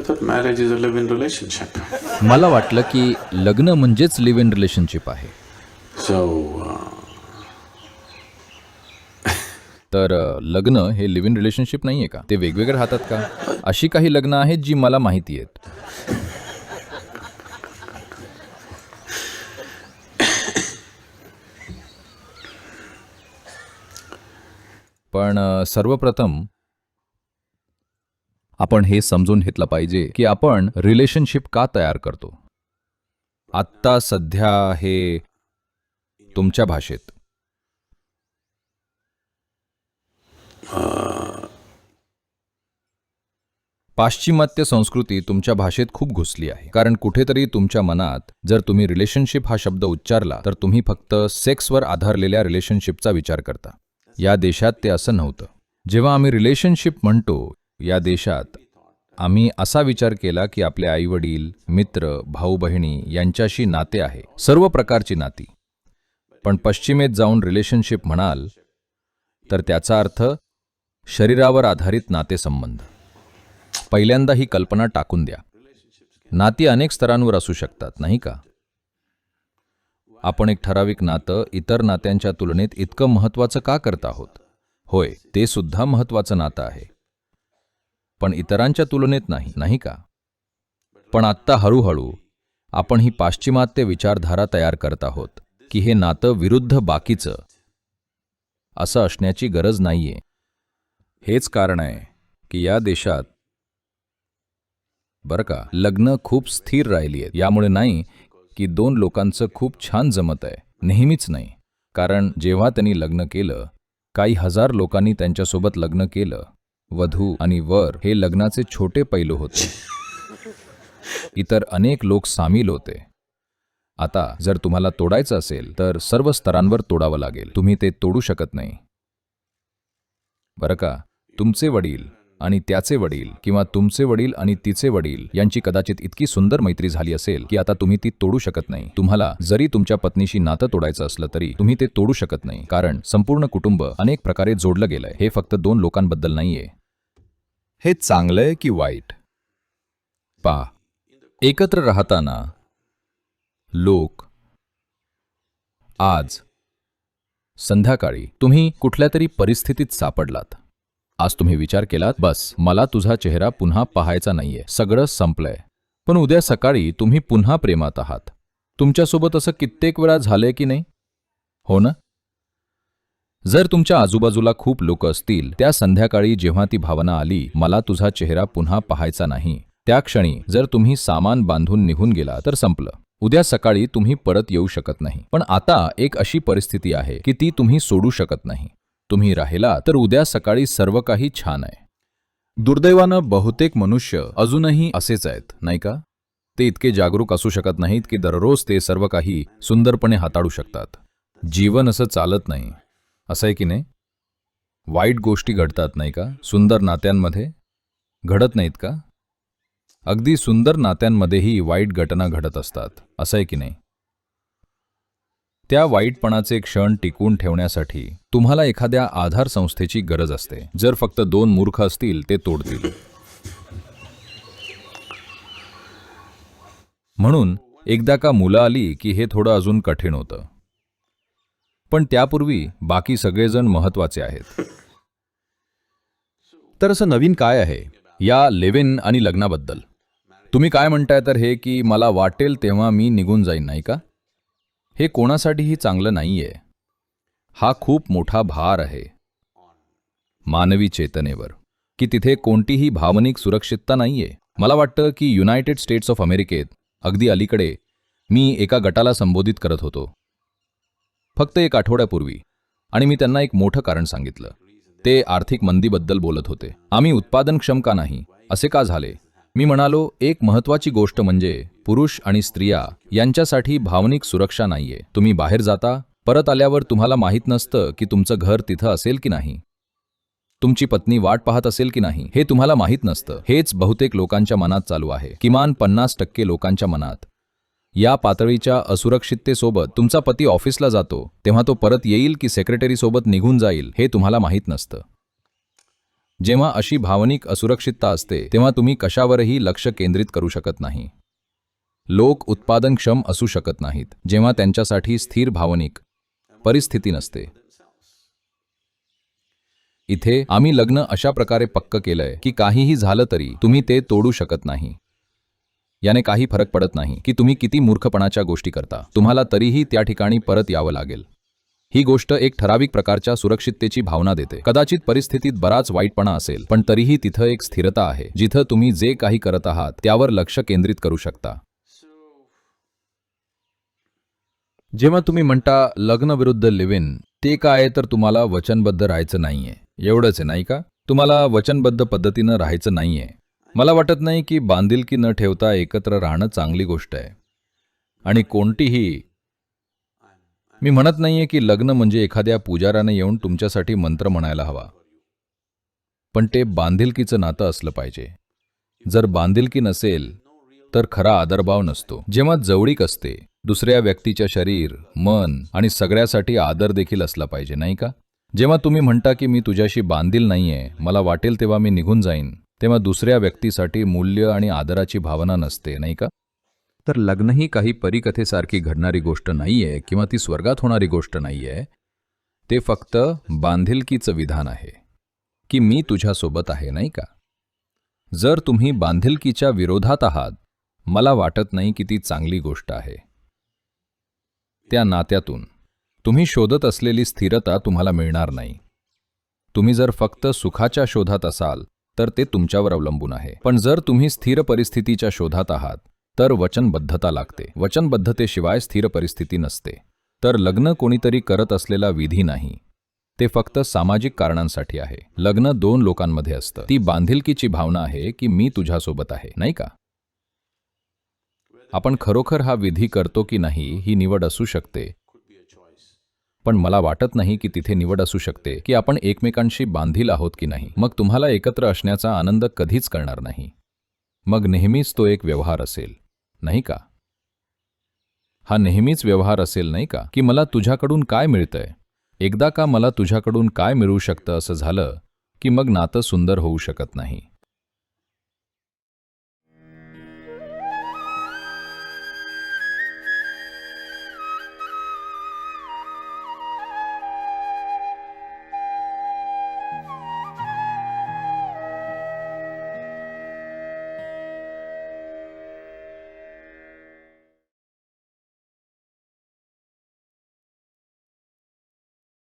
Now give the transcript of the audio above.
I thought marriage is a live in relationship. मला वाटलं की लग्न म्हणजेच लिव्ह इन रिलेशनशिप आहे. So, uh, तर अ, लग्न हे लिव्ह इन रिलेशनशिप नाही आहे का? ते वेगवेगळे राहतात का? अशी काही लग्न आहेत जी मला माहिती आहेत. पण अ, सर्वप्रथम आपण हे समजून घेतलं पाहिजे की आपण रिलेशनशिप का तयार करतो. आत्ता सध्या हे तुमच्या भाषेत. पाश्चिमात्य संस्कृती तुमच्या भाषेत खूप घुसली आहे. कारण कुठेतरी तुमच्या मनात जर तुम्ही रिलेशनशिप हा शब्द उच्चारला तर तुम्ही फक्त सेक्सवर आधारलेल्या रिलेशनशिपचा विचार करता. या देशात ते असं नव्हतं. जेव्हा आम्ही रिलेशनशिप म्हणतो या देशात आम्ही असा विचार केला की आपले आईवडील मित्र भाऊ बहिणी यांच्याशी नाते आहे सर्व प्रकारची नाती. पण पश्चिमेत जाऊन रिलेशनशिप म्हणाल तर त्याचा अर्थ शरीरावर आधारित नातेसंबंध. पहिल्यांदा ही कल्पना टाकून द्या. नाती अनेक स्तरांवर असू शकतात नाही का? आपण एक ठराविक नातं इतर नात्यांच्या तुलनेत इतकं महत्वाचं का करत आहोत? होय ते सुद्धा महत्वाचं नातं आहे. पण इतरांच्या तुलनेत नाही नाही का? पण आत्ता हळूहळू आपण ही पाश्चिमात्य विचारधारा तयार करत आहोत की हे नातं विरुद्ध बाकीचं असं असण्याची गरज नाहीये. हेच कारण आहे की या देशात बरं का लग्न खूप स्थिर राहिली आहेत यामुळे नाही की दोन लोकांचं खूप छान जमत आहे. नेहमीच नाही. कारण जेव्हा त्यांनी लग्न केलं काही हजार लोकांनी त्यांच्यासोबत लग्न केलं वधू आणि वर हे लग्नाचे छोटे पैलू होते. इतर अनेक लोक सामील होते. आता जर तुम्हाला तोडायचं असेल तर सर्व स्तरांवर तोडावं लागेल. तुम्ही ते तोडू शकत नाही. बरं का? तुमचे वडील आणि त्याचे वडील किंवा तुमचे वडील आणि तिचे वडील यांची कदाचित इतकी सुंदर मैत्री झाली असेल की आता तुम्ही ती तोडू शकत नाही. तुम्हाला जरी तुमच्या पत्नीशी नातं तोडायचं असलं तरी तुम्ही ते तोडू शकत नाही कारण संपूर्ण कुटुंब अनेक प्रकारे जोडलं गेलंय. हे फक्त दोन लोकांबद्दल नाहीये. हे चांगलंय की वाईट? पा. एकत्र राहताना लोक. आज. संध्याकाळी. तुम्ही कुठल्या तरी परिस्थितीत सापडलात. आज तुम्ही विचार केलात बस मला तुझा चेहरा पुन्हा पाहायचा नाहीये. सगळं संपलंय. पण उद्या सकाळी तुम्ही पुन्हा प्रेमात आहात. तुमच्यासोबत असं कित्येक वेळा झालंय की नाही? हो ना? जर तुमच्या आजूबाजूला खूप लोक असतील त्या संध्याकाळी जेव्हा ती भावना आली मला तुझा चेहरा पुन्हा पाहायचा नाही. त्या क्षणी जर तुम्ही सामान बांधून निघून गेला तर संपलं. उद्या सकाळी तुम्ही परत येऊ शकत नाही. पण आता एक अशी परिस्थिती आहे की ती तुम्ही सोडू शकत नाही. तुम्ही राहिला तर उद्या सकाळी सर्व काही छान आहे. दुर्दैवानं बहुतेक मनुष्य अजूनही असेच आहेत नाही का? ते इतके जागरूक असू शकत नाहीत की दररोज ते सर्व काही सुंदरपणे हाताळू शकतात. जीवन असं चालत नाही. असं आहे की नाही? वाईट गोष्टी घडतात नाही का? सुंदर नात्यांमध्ये? घडत नाहीत का? अगदी सुंदर नात्यांमध्येही वाईट घटना घडत असतात. असं आहे की नाही? त्या वाईटपणाचे क्षण टिकून ठेवण्यासाठी तुम्हाला एखाद्या आधार संस्थेची गरज असते. जर फक्त दोन मूर्ख असतील ते तोडतील. म्हणून एकदा का मुलं आली की हे थोडं अजून कठीण होतं. पण त्यापूर्वी बाकी सगळेजण महत्त्वाचे आहेत. तर असं नवीन काय आहे? या लेविन आणि लग्नाबद्दल. तुम्ही काय म्हणताय तर हे की मला वाटेल तेव्हा मी निघून जाईन नाही का? हे कोणासाठीही चांगलं नाहीये. हा खूप मोठा भार आहे. मानवी चेतनेवर. की तिथे कोणतीही भावनिक सुरक्षितता नाहीये. मला वाटतं की युनायटेड स्टेट्स ऑफ अमेरिकेत अगदी अलीकडे मी एका गटाला संबोधित करत होतो. फक्त एक आठवड्यापूर्वी आणि मी त्यांना एक मोठं कारण सांगितलं. ते आर्थिक मंदीबद्दल बोलत होते. आम्ही उत्पादनक्षम का नाही असे का झाले? मी म्हणालो एक महत्त्वाची गोष्ट म्हणजे पुरुष आणि स्त्रिया यांच्यासाठी भावनिक सुरक्षा नाहीये. तुम्ही बाहेर जाता परत आल्यावर तुम्हाला माहीत नसतं की तुमचं घर तिथं असेल की नाही. तुमची पत्नी वाट पाहत असेल की नाही हे तुम्हाला माहीत नसतं. हेच बहुतेक लोकांच्या मनात चालू आहे. किमान पन्नास टक्के लोकांच्या मनात. या पातळीच्या असुरक्षिततेसोबत तुमचा पती ऑफिसला जातो तेव्हा तो परत येईल की सेक्रेटरीसोबत निघून जाईल हे तुम्हाला माहीत नसतं. जेव्हा अशी भावनिक असुरक्षितता असते तेव्हा तुम्ही कशावरही लक्ष केंद्रित करू शकत नाही. लोक उत्पादनक्षम असू शकत नाहीत जेव्हा त्यांच्यासाठी स्थिर भावनिक परिस्थिती नसते. इथे आम्ही लग्न अशा प्रकारे पक्क केलंय की काहीही झालं तरी तुम्ही ते तोडू शकत नाही. याने काही फरक पडत नाही की तुम्ही किती मूर्खपणाच्या गोष्टी करता. तुम्हाला तरीही त्या ठिकाणी परत यावं लागेल. ही गोष्ट एक ठराविक प्रकारच्या सुरक्षिततेची भावना देते. कदाचित परिस्थितीत बराच वाईटपणा असेल पण तरीही तिथं एक स्थिरता आहे जिथं तुम्ही जे काही करत आहात त्यावर लक्ष केंद्रित करू शकता. जेव्हा तुम्ही म्हणता लग्न विरुद्ध लिव्हिन ते काय तर तुम्हाला वचनबद्ध राहायचं नाहीये. एवढंच आहे नाही का? तुम्हाला वचनबद्ध पद्धतीनं राहायचं नाहीये. मला वाटत नाही की बांधिलकी न ठेवता एकत्र राहणं चांगली गोष्ट आहे. आणि कोणतीही मी म्हणत नाहीये की लग्न म्हणजे एखाद्या पुजाराने येऊन तुमच्यासाठी मंत्र म्हणायला हवा. पण ते बांधिलकीचं नातं असलं पाहिजे. जर बांधिलकी नसेल तर खरा आदरभाव नसतो. जेव्हा जवळीक असते दुसऱ्या व्यक्तीच्या शरीर मन आणि सगळ्यासाठी आदर देखील असला पाहिजे नाही का? जेव्हा तुम्ही म्हणता की मी तुझ्याशी बांधील नाहीये मला वाटेल तेव्हा मी निघून जाईन तेव्हा दुसऱ्या व्यक्तीसाठी मूल्य आणि आदराची भावना नसते नाही का? तर लग्न ही काही परिकथेसारखी घडणारी गोष्ट नाहीये किंवा ती स्वर्गात होणारी गोष्ट नाहीये. ते फक्त बांधिलकीचं विधान आहे की मी तुझ्यासोबत आहे नाही का? जर तुम्ही बांधिलकीच्या विरोधात आहात मला वाटत नाही की ती चांगली गोष्ट आहे. त्या नात्यातून. तुम्ही शोधत असलेली स्थिरता तुम्हाला मिळणार नाही. तुम्ही जर फक्त सुखाच्या शोधात असाल तर ते तुमच्यावर अवलंबून आहे. पण जर तुम्ही स्थिर परिस्थितीच्या शोधात आहात तर वचनबद्धता लागते. वचनबद्धतेशिवाय स्थिर परिस्थिती नसते. तर लग्न कोणीतरी करत असलेला विधी नाही. ते फक्त सामाजिक कारणांसाठी आहे. लग्न दोन लोकांमध्ये असतं. ती बांधिलकीची भावना आहे की मी तुझ्यासोबत आहे नाही का? आपण खरोखर हा विधी करतो की नाही ही निवड असू शकते. पण मला वाटत नाही की तिथे निवड असू शकते की आपण एकमेकांशी बांधील आहोत की नाही. मग तुम्हाला एकत्र असण्याचा आनंद कधीच करणार नाही. मग नेहमीच तो एक व्यवहार असेल. नाही का? हा नेहमीच व्यवहार असेल नाही का? की मला तुझ्याकडून काय मिळतंय? एकदा का मला तुझ्याकडून काय मिळू शकतं असं झालं की मग नातं सुंदर होऊ शकत नाही.